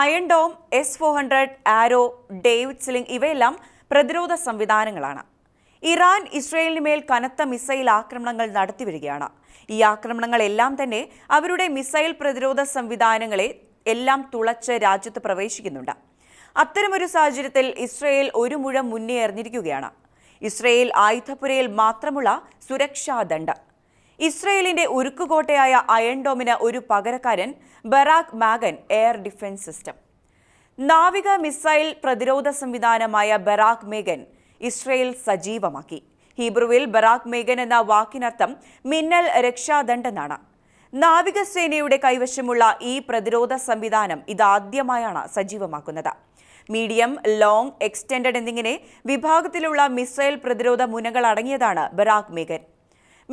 Iron Dome S four hundred Arrow David Sling ഇവയെല്ലാം പ്രതിരോധ സംവിധാനങ്ങളാണ്. ഇറാൻ ഇസ്രയേലിന് മേൽ കനത്ത മിസൈൽ ആക്രമണങ്ങൾ നടത്തിവരികയാണ് ഈ ആക്രമണങ്ങളെല്ലാം തന്നെ അവരുടെ മിസൈൽ പ്രതിരോധ സംവിധാനങ്ങളെ എല്ലാം തുളച്ച് രാജ്യത്ത് പ്രവേശിക്കുന്നുണ്ട്. അത്തരമൊരു സാഹചര്യത്തിൽ ഇസ്രയേൽ ഒരു മുഴം മുന്നേ എറിഞ്ഞിരിക്കുകയാണ്. ഇസ്രയേൽ ആയുധപ്പുരയിൽ മാത്രമുള്ള സുരക്ഷാ ദണ്ഡ് ഇസ്രയേലിന്റെ ഉരുക്കുകോട്ടയായ അയൺഡോമിന് ഒരു പകരക്കാരൻ Barak Magen air defence system നാവിക മിസൈൽ പ്രതിരോധ സംവിധാനമായ ബറാക് മേഗൻ ഇസ്രയേൽ സജീവമാക്കി. ഹീബ്രുവിൽ ബറാക് മേഗൻ എന്ന വാക്കിനർത്ഥം മിന്നൽ രക്ഷാദണ്ഡെന്നാണ് നാവികസേനയുടെ കൈവശമുള്ള ഈ പ്രതിരോധ സംവിധാനം ഇതാദ്യമായാണ് സജീവമാക്കുന്നത്. മീഡിയം ലോങ് എക്സ്റ്റൻഡഡ് എന്നിങ്ങനെ വിഭാഗത്തിലുള്ള മിസൈൽ പ്രതിരോധ മുനകൾ അടങ്ങിയതാണ് ബറാക് മേഗൻ.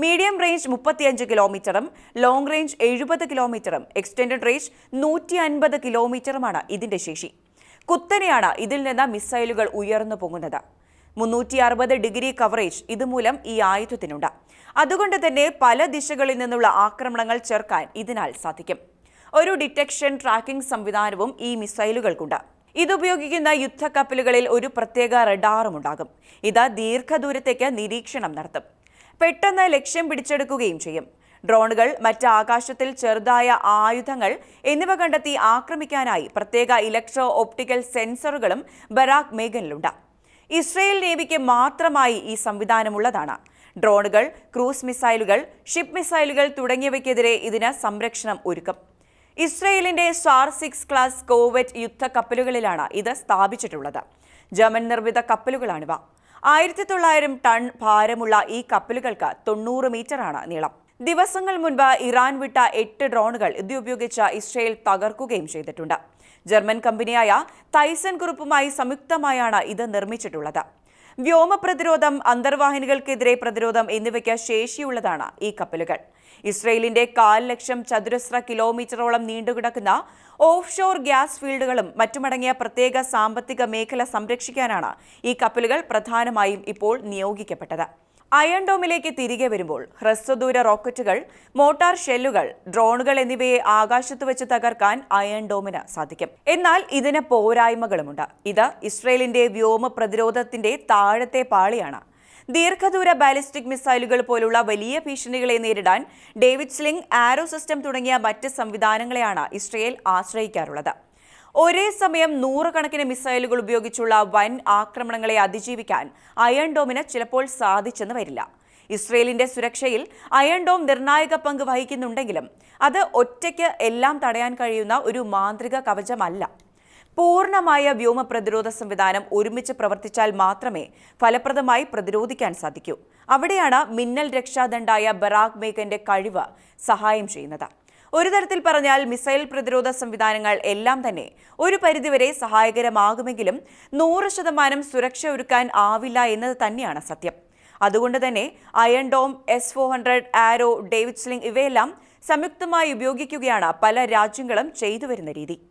മീഡിയം റേഞ്ച് മുപ്പത്തിയഞ്ച് കിലോമീറ്ററും ലോങ് റേഞ്ച് എഴുപത് കിലോമീറ്ററും എക്സ്റ്റൻഡഡ് റേഞ്ച് നൂറ്റി അൻപത് കിലോമീറ്ററുമാണ് ഇതിന്റെ ശേഷി. കുത്തനെയാണ് ഇതിൽ നിന്ന് മിസൈലുകൾ ഉയർന്നു പൊങ്ങുന്നത്. മുന്നൂറ്റി അറുപത് ഡിഗ്രി കവറേജ് ഇതുമൂലം ഈ ആയുധത്തിനുണ്ട്. അതുകൊണ്ട് തന്നെ പല ദിശകളിൽ നിന്നുള്ള ആക്രമണങ്ങൾ ചേർക്കാൻ ഇതിനാൽ സാധിക്കും. ഒരു ഡിറ്റക്ഷൻ ട്രാക്കിംഗ് സംവിധാനവും ഈ മിസൈലുകൾക്കുണ്ട്. ഇതുപയോഗിക്കുന്ന യുദ്ധക്കപ്പലുകളിൽ ഒരു പ്രത്യേക റഡാറും ഉണ്ടാകും. ഇത് ദീർഘദൂരത്തേക്ക് നിരീക്ഷണം നടത്തും. പെട്ടെന്ന് ലക്ഷ്യം പിടിച്ചെടുക്കുകയും ചെയ്യും. ഡ്രോണുകൾ മറ്റ് ആകാശത്തിൽ ചെറുതായ ആയുധങ്ങൾ എന്നിവ കണ്ടെത്തി ആക്രമിക്കാനായി പ്രത്യേക ഇലക്ട്രോ ഓപ്റ്റിക്കൽ സെൻസറുകളും ബറാക് മേഖലയിലുണ്ട്. ഇസ്രയേൽ നേവിക്ക് മാത്രമായി ഈ സംവിധാനമുള്ളതാണ്. ഡ്രോണുകൾ ക്രൂസ് മിസൈലുകൾ ഷിപ്പ് മിസൈലുകൾ തുടങ്ങിയവയ്ക്കെതിരെ ഇതിന് സംരക്ഷണം ഒരുക്കും. ഇസ്രയേലിന്റെ സാർ സിക്സ് ക്ലാസ് കോവറ്റ് യുദ്ധ കപ്പലുകളിലാണ് ഇത് സ്ഥാപിച്ചിട്ടുള്ളത്. ജർമ്മൻ നിർമ്മിത കപ്പലുകളാണിവ. ആയിരത്തി തൊള്ളായിരം ടൺ ഭാരമുള്ള ഈ കപ്പലുകൾക്ക് തൊണ്ണൂറ് മീറ്ററാണ് നീളം. ദിവസങ്ങൾ മുൻപ് ഇറാൻ വിട്ട എട്ട് ഡ്രോണുകൾ ഇത് ഉപയോഗിച്ച് ഇസ്രയേൽ തകർക്കുകയും ചെയ്തിട്ടുണ്ട്. ജർമ്മൻ കമ്പനിയായ തൈസൻ ഗ്രൂപ്പുമായി സംയുക്തമായാണ് ഇത് നിർമ്മിച്ചിട്ടുള്ളത്. വ്യോമ പ്രതിരോധം അന്തർവാഹിനികൾക്കെതിരെ പ്രതിരോധം എന്നിവയ്ക്ക് ശേഷിയുള്ളതാണ് ഈ കപ്പലുകൾ. ഇസ്രയേലിന്റെ കാൽ ലക്ഷം ചതുരശ്ര കിലോമീറ്ററോളം നീണ്ടുകിടക്കുന്ന ഓഫ് ഷോർ ഗ്യാസ് ഫീൽഡുകളും മറ്റുമടങ്ങിയ പ്രത്യേക സാമ്പത്തിക മേഖല സംരക്ഷിക്കാനാണ് ഈ കപ്പലുകൾ പ്രധാനമായും ഇപ്പോൾ നിയോഗിക്കപ്പെട്ടത്. അയൺ ഡോമിലേക്ക് തിരികെ വരുമ്പോൾ ഹ്രസ്വദൂര റോക്കറ്റുകൾ മോട്ടാർ ഷെല്ലുകൾ ഡ്രോണുകൾ എന്നിവയെ ആകാശത്ത് വെച്ച് തകർക്കാൻ അയൺ ഡോമിന് സാധിക്കും. എന്നാൽ ഇതിന് പോരായ്മകളുമുണ്ട്. ഇത് ഇസ്രയേലിന്റെ വ്യോമ പ്രതിരോധത്തിന്റെ താഴത്തെ പാളിയാണ്. ദീർഘദൂര ബാലിസ്റ്റിക് മിസൈലുകൾ പോലുള്ള വലിയ ഭീഷണികളെ നേരിടാൻ ഡേവിഡ് സ്ലിംഗ് ആരോ സിസ്റ്റം തുടങ്ങിയ മറ്റ് സംവിധാനങ്ങളെയാണ് ഇസ്രയേൽ ആശ്രയിക്കാറുള്ളത്. ഒരേ സമയം നൂറുകണക്കിന് മിസൈലുകൾ ഉപയോഗിച്ചുള്ള വൻ ആക്രമണങ്ങളെ അതിജീവിക്കാൻ അയൺ ഡോമിന് ചിലപ്പോൾ സാധിച്ചെന്ന് വരില്ല. ഇസ്രയേലിന്റെ സുരക്ഷയിൽ അയൺ ഡോം നിർണായക പങ്ക് വഹിക്കുന്നുണ്ടെങ്കിലും അത് ഒറ്റയ്ക്ക് എല്ലാം തടയാൻ കഴിയുന്ന ഒരു മാന്ത്രിക കവചമല്ല. പൂർണമായ വ്യോമ പ്രതിരോധ സംവിധാനം ഒരുമിച്ച് പ്രവർത്തിച്ചാൽ മാത്രമേ ഫലപ്രദമായി പ്രതിരോധിക്കാൻ സാധിക്കൂ. അവിടെയാണ് മിന്നൽ രക്ഷാദണ്ഡായ ബറാക് മേഗന്റെ കഴിവ് സഹായം ചെയ്യുന്നത്. ഒരു തരത്തിൽ പറഞ്ഞാൽ മിസൈൽ പ്രതിരോധ സംവിധാനങ്ങൾ എല്ലാം തന്നെ ഒരു പരിധിവരെ സഹായകരമാകുമെങ്കിലും നൂറ് ശതമാനം സുരക്ഷ ഒരുക്കാൻ ആവില്ല എന്നത് തന്നെയാണ് സത്യം. അതുകൊണ്ട് തന്നെ Iron Dome S four hundred Arrow David Sling ഇവയെല്ലാം സംയുക്തമായി ഉപയോഗിക്കുകയാണ് പല രാജ്യങ്ങളും ചെയ്തു വരുന്ന രീതി.